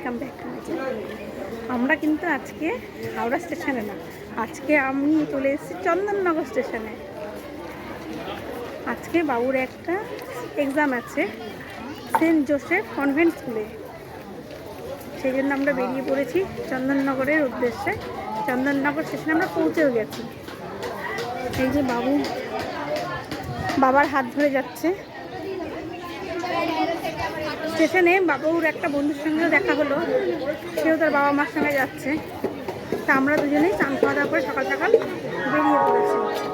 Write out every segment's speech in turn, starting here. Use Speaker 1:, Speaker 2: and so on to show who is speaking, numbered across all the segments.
Speaker 1: Welcome back to my আমরা কিন্তু আজকে হাওড়া স্টেশনে না, আজকে আমি চলে এসেছি চন্দননগর স্টেশনে। আজকে বাবুর একটা এক্সাম আছে, সেন্ট জোসেফ কনভেন্ট স্কুলে। সেই জন্য আমরা বেরিয়ে পড়েছি চন্দননগরের উদ্দেশ্যে। চন্দননগর স্টেশনে আমরা পৌঁছেও গেছি। এই যে বাবু, বাবার হাত ধরে যাচ্ছে। স্টেশনে বাবুর একটা বন্ধুর সঙ্গেও দেখা হলো। সেও তার বাবা মার সঙ্গে যাচ্ছে। তা আমরা দুজনেই চান খাওয়া দাওয়া করে সকাল সকাল বেরিয়ে পড়েছি।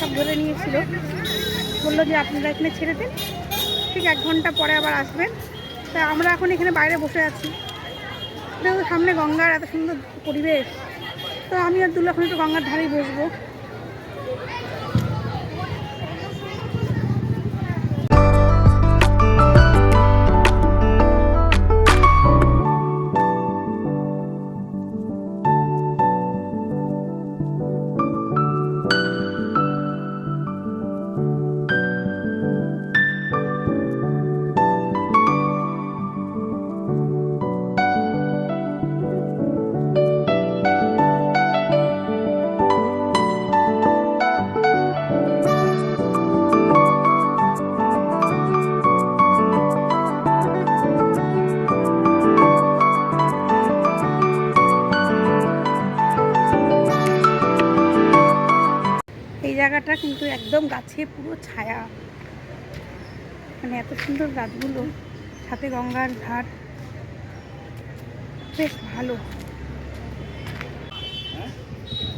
Speaker 1: সব ধরে নিয়েছিল। বলল যে আপনারা এখানে ছেড়ে দিন। ঠিক এক ঘণ্টা পরে আবার আসবেন। তা আমরা এখন এখানে বাইরে বসে আছি। দেখো সামনে গঙ্গার এত সুন্দর পরিবেশ। তো আমি আর দুলো এখন একটু গঙ্গার ধারেই বসবো। কিন্তু একদম গাছে পুরো ছায়া। মানে এত সুন্দর গাছগুলো, সাথে গঙ্গার ঘাট। বেশ ভালো।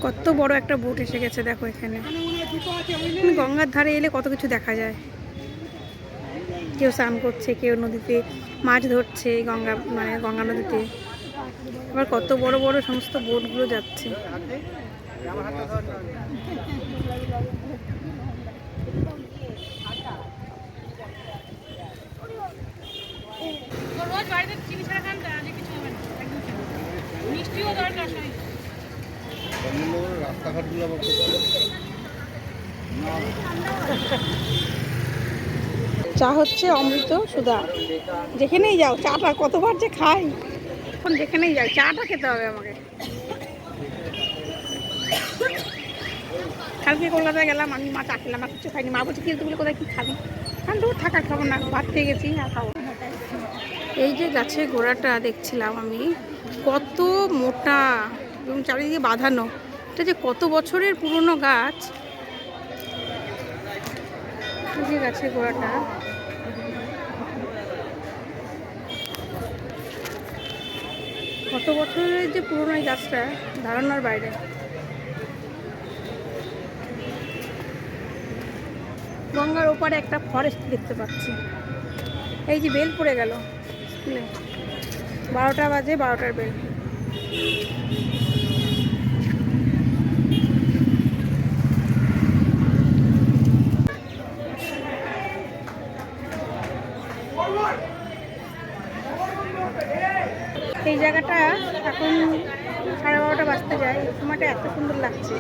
Speaker 1: কত বড় একটা বোট এসে গেছে দেখো এখানে। মানে গঙ্গার ধারে এলে কত কিছু দেখা যায়। কেউ স্নান করছে, কেউ নদীতে মাছ ধরছে, গঙ্গা মানে গঙ্গা নদীতে। আবার কত বড় বড় সমস্ত বোটগুলো যাচ্ছে রোজ বাড়িতে চিনি ছাড়া খান আজকে কিছু হবে না একদম ঠিক। চা হচ্ছে অমৃত সুধা যেখানেই যাও, চাটা কতবার যে খাই। এখন যেখানেই যাও, চাটা খেতে হবে আমাকে। কালকে কলকাতায় গেলাম, আমি মা চা খেলাম আর কিছু খাইনি। মা বলছে, কি তুই কোথায় কি খাবি? কারণ দূর থাকার খাব না, ভাত খেয়ে গেছি, আর খাব না। এই যে গাছের গোড়াটা দেখছিলাম আমি, কত মোটা, এবং চারিদিকে বাঁধানো। এটা যে কত বছরের পুরনো গাছ। এই যে গাছের গোড়াটা। কত বছরের যে পুরনো এই গাছটা ধারণার বাইরে। গঙ্গার ওপারে একটা ফরেস্ট দেখতে পাচ্ছি। এই যে বেল পড়ে গেল। স্কুলে বারোটা বাজে, বারোটার বেল এই জায়গাটা এখন সাড়ে বারোটা বাজতে যায়। সময়টা এত সুন্দর লাগছে।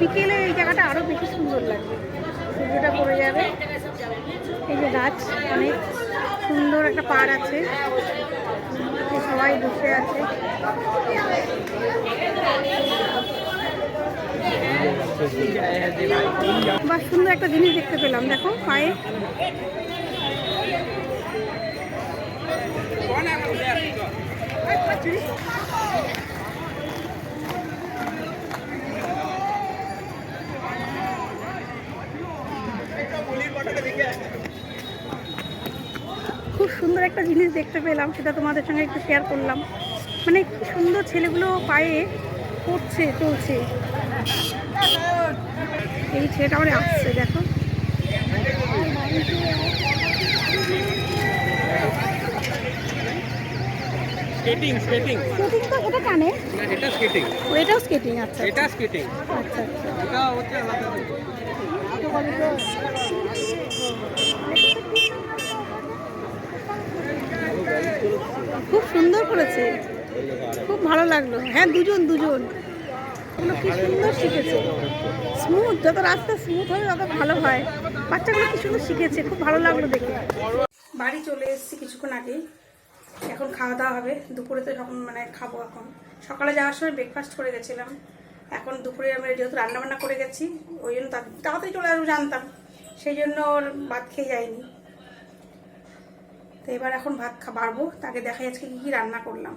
Speaker 1: বিকেলে এই জায়গাটা আরও বেশি সুন্দর লাগবে সূর্যটা পড়ে যাবে। এই যে গাছ অনেক। সুন্দর একটা পার আছে। সবাই বসে আছে। বা সুন্দর একটা জিনিস দেখতে পেলাম। দেখো, পায়ে। সুন্দর একটা জিনিস দেখতে পেলাম সেটা তোমাদের সঙ্গে একটু শেয়ার করলাম। মানে কি সুন্দর ছেলেগুলো পায়ে পড়ছে চলছে। এই ছেলেটা আমার আসছে দেখো।
Speaker 2: স্কেটিং স্কেটিং
Speaker 1: স্কেটিং তো এটা কানে
Speaker 2: না এটা স্কেটিং
Speaker 1: ও এটাও স্কেটিং আচ্ছা।
Speaker 2: এটা স্কেটিং
Speaker 1: আচ্ছা আচ্ছা।
Speaker 2: এটা হচ্ছে আলাদা।
Speaker 1: খুব সুন্দর করেছে। খুব ভালো লাগল। হ্যাঁ দুজন দুজন। কি সুন্দর শিখেছে। স্মুথ যত রাস্তা স্মুথ হবে, তত ভালো হয়। বাচ্চাগুলো কি সুন্দর শিখেছে। খুব ভালো লাগল দেখে। বাড়ি চলে এসেছি কিছুক্ষণ আগে এখন খাওয়া দাওয়া হবে। দুপুরে তো যখন মানে খাব এখন। সকালে যাওয়ার সময় ব্রেকফাস্ট করে গেছিলাম। এখন দুপুরে আমি যেহেতু রান্নাবান্না করে গেছি, ওই জন্য তাড়াতাড়ি চলে আসব জানতাম। সেই জন্য ওর ভাত খেয়ে যায়নি তো এবার এখন ভাত বাড়বো। তাকে দেখাই আজকে কি কি রান্না করলাম।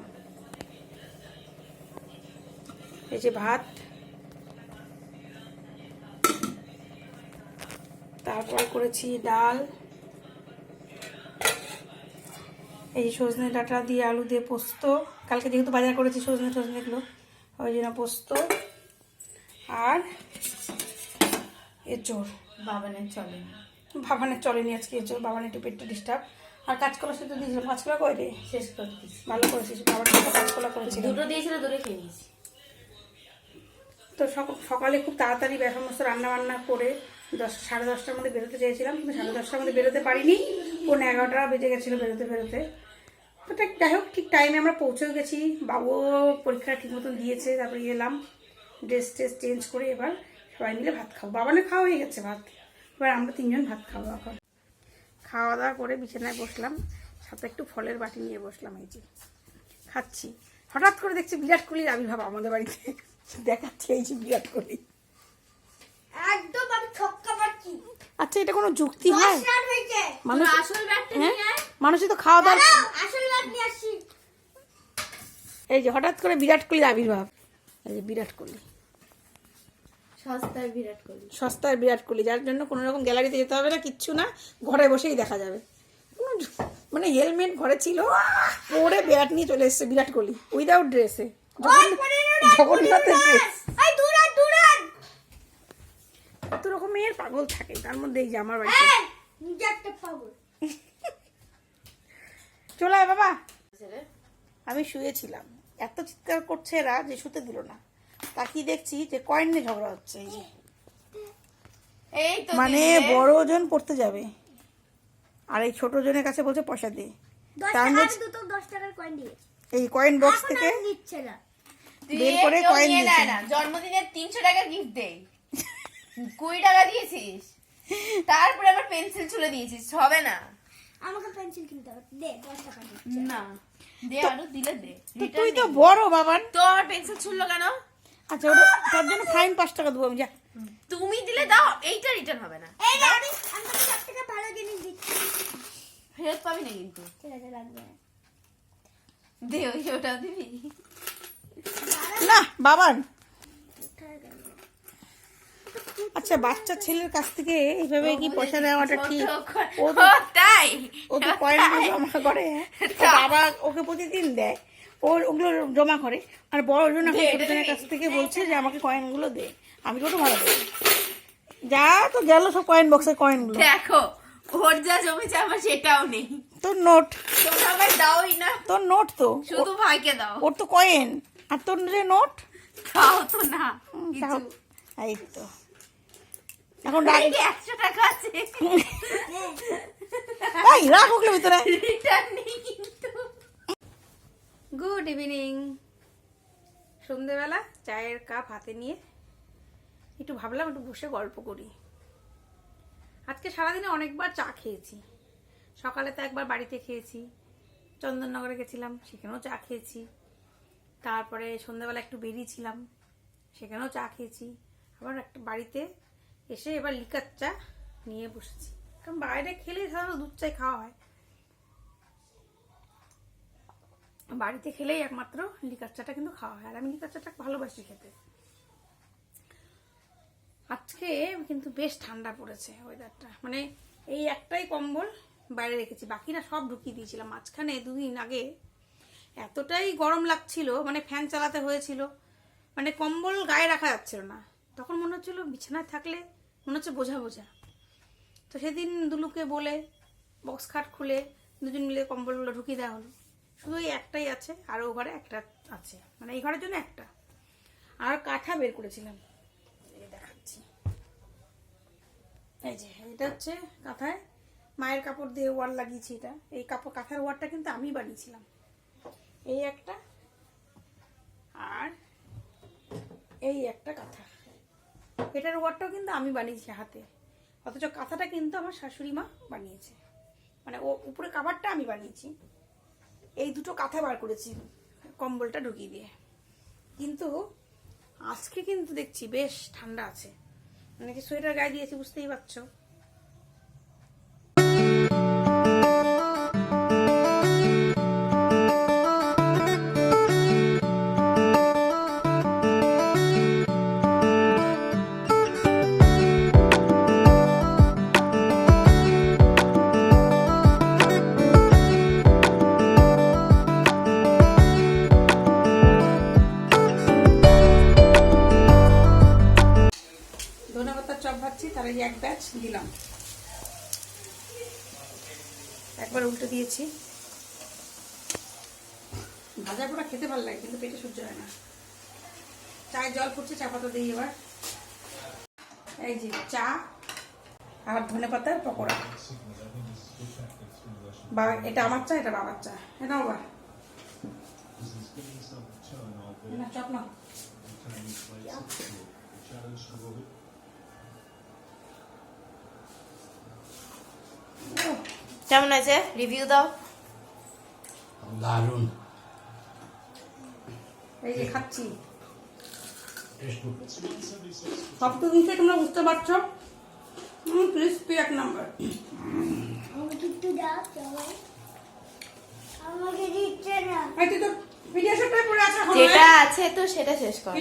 Speaker 1: এই যে ভাত। তারপর করেছি ডাল। এই সজনে ডাটা দিয়ে আলু দিয়ে পোস্ত। কালকে যেহেতু বাজার করেছি সজনে সজনেগুলো ওই জন্য পোস্ত। আর এঁচোড়
Speaker 3: বাবানের চলে। না
Speaker 1: ভাবানের চলেনি আজকে এঁচোড় বাবানের একটু পেটটা ডিস্টার্ব আর কাঁচকলা শুধু দিয়েছিলাম কাঁচকলা কয় রে?
Speaker 3: শেষ করে
Speaker 1: ভালো করেছিস বাবানের সাথে কাঁচকলা করেছিল।
Speaker 3: দুটো দিয়েছিল দুটো খেয়ে নিয়েছি
Speaker 1: তো সক- সকালে খুব তাড়াতাড়ি সমস্ত রান্না বান্না করে দশ সাড়ে দশটার মধ্যে বেরোতে চেয়েছিলাম কিন্তু সাড়ে দশটার মধ্যে বেরোতে পারিনি। পৌনে এগারোটা বেজে গেছিল বেরোতে বেরোতে। তো যাই হোক ঠিক টাইমে আমরা পৌঁছেও গেছি। বাবুও পরীক্ষা ঠিক মতন দিয়েছে তারপরে এলাম। ড্রেস ট্রেস চেঞ্জ করে এবার সবাই মিলে ভাত খাব। বাবানে খাওয়া হয়ে গেছে ভাত। এবার আমরা তিনজন ভাত খাব এখন। খাওয়া দাওয়া করে বিছানায় বসলাম সাথে একটু ফলের বাটি নিয়ে বসলাম এই যে। খাচ্ছি। হঠাৎ করে দেখছি বিরাট কোহলির আবির্ভাব আমাদের বাড়িতে। দেখাচ্ছি এই যে বিরাট কোহলি।
Speaker 4: একদম আমি ছক্কা
Speaker 1: আচ্ছা এটা কোনো যুক্তি হয়? মানুষ
Speaker 3: আসল ব্যাগটা
Speaker 1: হ্যাঁ?
Speaker 3: নিয়ে
Speaker 1: মানুষই তো খাওয়া দাওয়া
Speaker 4: আসল নিয়ে
Speaker 1: এই যে হঠাৎ করে বিরাট কোহলির আবির্ভাব। এই যে বিরাট কোহলি।
Speaker 3: সস্তায় বিরাট কোহলি।
Speaker 1: সস্তার বিরাট কোহলি যার জন্য কোনো রকম গ্যালারিতে যেতে হবে না কিচ্ছু না ঘরে বসেই দেখা যাবে। মানে হেলমেট ঘরে ছিল পরে ব্যাট নিয়ে চলে এসেছে বিরাট কোহলি উইদাউট ড্রেসে জগন্নাথের ড্রেস এত রকমের পাগল থাকে তার মধ্যে এই যে আমার বাড়িতে।
Speaker 4: একটা পাগল।
Speaker 1: চলে আয় বাবা। আমি শুয়েছিলাম। এত চিৎকার করছে এরা যে শুতে দিল না। তাকিয়ে দেখছি যে কয়েন নিয়ে ঝগড়া হচ্ছে এই যে।
Speaker 3: এই তো
Speaker 1: মানে বড় ওজন পড়তে যাবে। আর এই ছোট জনের কাছে বলছে পয়সা দিয়ে
Speaker 4: দশ টাকা
Speaker 1: বলছি-
Speaker 4: দুটো দশ টাকার কয়েন দিয়েছে।
Speaker 1: এই কয়েন বক্স থেকে
Speaker 4: দিচ্ছে না।
Speaker 1: বের করে কয়েন দিয়েছে।
Speaker 3: না জন্মদিনের তিনশো টাকার গিফট দেই কুড়ি টাকা দিয়েছিস। তারপরে আবার পেন্সিল ছুলে দিয়েছিস। হবে না।
Speaker 4: আমাকে পেন্সিল কিনতে হবে। দে দশ টাকা দিচ্ছে।
Speaker 3: না। দে আরও দিলে দে।
Speaker 1: তুই তো বড় বাবা
Speaker 3: তো আমার পেন্সিল ছুললো কেন?
Speaker 1: আচ্ছা ওটা তার জন্য ফাইন পাঁচ টাকা দেবো আমি যা।
Speaker 3: তুমি দিলে দাও এইটা রিটার্ন হবে না।
Speaker 4: এই আমি আমি সব থেকে ভালো জিনিস দিচ্ছি।
Speaker 3: ফেরত পাবি না কিন্তু।
Speaker 4: ঠিক আছে লাগবে। না।
Speaker 3: দে ওই ওটা দিবি।
Speaker 1: না বাবান। আচ্ছা বাচ্চা ছেলের কাছ থেকে এইভাবে কি পয়সা নেওয়াটা ঠিক? ও তো
Speaker 3: তাই?
Speaker 1: ও তো কয়েন জমা করে। তো বাবা ওকে প্রতিদিন দেয়। ওর ওগুলো জমা করে। আর বড় জন এখন ছোট জনের কাছ থেকে বলছে যে আমাকে কয়েনগুলো দে। আমি ওটা ভালো দেবো যা তো গেল সব কয়েন বক্সের কয়েনগুলো
Speaker 3: দেখো ওর যা জমেছে আমার সেটাও নেই।
Speaker 1: তোর নোট
Speaker 3: তোমরা আমার দাওই না।
Speaker 1: তোর নোট তো।
Speaker 3: শুধু ভাইকে দাও।
Speaker 1: ওর তো কয়েন আর তোর যে নোট
Speaker 3: খাও তো না
Speaker 1: তাও এই তো। এখন
Speaker 3: একশো টাকা আছে?
Speaker 1: এই রাখ ওগুলো ভিতরে।
Speaker 3: রিটার্ন নেই কিন্তু।
Speaker 1: গুড ইভিনিং সন্ধেবেলা চায়ের কাপ হাতে নিয়ে একটু ভাবলাম একটু বসে গল্প করি। আজকে সারাদিনে অনেকবার চা খেয়েছি। সকালে তো একবার বাড়িতে খেয়েছি। চন্দননগরে গেছিলাম, সেখানেও চা খেয়েছি। তারপরে সন্ধ্যাবেলা একটু বেরিয়েছিলাম, সেখানেও চা খেয়েছি। আবার একটা বাড়িতে এসে এবার লিকার চা নিয়ে বসেছি। কারণ বাইরে খেলে সাধারণত দুধ চাই খাওয়া হয়। বাড়িতে খেলেই একমাত্র লিকার চাটা কিন্তু খাওয়া হয়। আর আমি লিকার চাটা ভালোবাসি খেতে। আজকে কিন্তু বেশ ঠান্ডা পড়েছে ওয়েদারটা মানে এই একটাই কম্বল বাইরে রেখেছি। বাকিরা সব ঢুকিয়ে দিয়েছিলাম। মাঝখানে দুদিন আগে এতটাই গরম লাগছিল মানে ফ্যান চালাতে হয়েছিল। মানে কম্বল গায়ে রাখা যাচ্ছিল না। তখন মনে হচ্ছিল বিছানায় থাকলে মনে হচ্ছে বোঝা বোঝা। তো সেদিন দুলুকে বলে বক্স খাট খুলে দুজন মিলে কম্বলগুলো ঢুকিয়ে দেওয়া হলো। শুধু একটাই আছে, আর ও ঘরে একটা আছে। মানে এই ঘরের জন্য একটা। আর কাঁথা বের করেছিলাম। এই দেখাচ্ছি। এই যে, এটা হচ্ছে কাঁথায় মায়ের কাপড় দিয়ে ওয়ার লাগিয়েছি এটা। এই কাপড়, কাঁথার ওয়ারটা কিন্তু আমি বানিয়েছিলাম। এই একটা আর এই একটা কাঁথা। এটার ওয়ারটাও কিন্তু আমি বানিয়েছি হাতে। অথচ কাঁথাটা কিন্তু আমার শাশুড়ি মা বানিয়েছে। মানে ও, উপরে কাভারটা আমি বানিয়েছি। এই দুটো কাঁথা বার করেছি, কম্বলটা ঢুকিয়ে দিয়ে। কিন্তু আজকে কিন্তু দেখছি বেশ ঠান্ডা আছে। মানে কি সোয়েটার গায়ে দিয়েছি বুঝতেই পারছ? দিয়েছি। ভাজা পোড়া খেতে ভালো লাগে, কিন্তু পেটে সহ্য হয় না। চায় জল ফুটছে, চা পাতা দিই এবার। এই যে চা আর ধনে পাতার পকোড়া। বা, এটা আমার চা, এটা বাবার চা। এটা বাবা না, চপ না
Speaker 3: কেমন আছে রিভিউ দাও।
Speaker 5: দারুণ।
Speaker 1: এই যে খাচ্ছি। সব তো নিশ্চয়ই তোমরা বুঝতে পারছ? ক্রিস্পি এক নাম্বার
Speaker 4: আমাকে একটু দাও আমাকে দিচ্ছে না
Speaker 1: এই তো ভিডিও শুটটাই পড়ে আছে এখন
Speaker 3: যেটা আছে তো সেটা শেষ কর।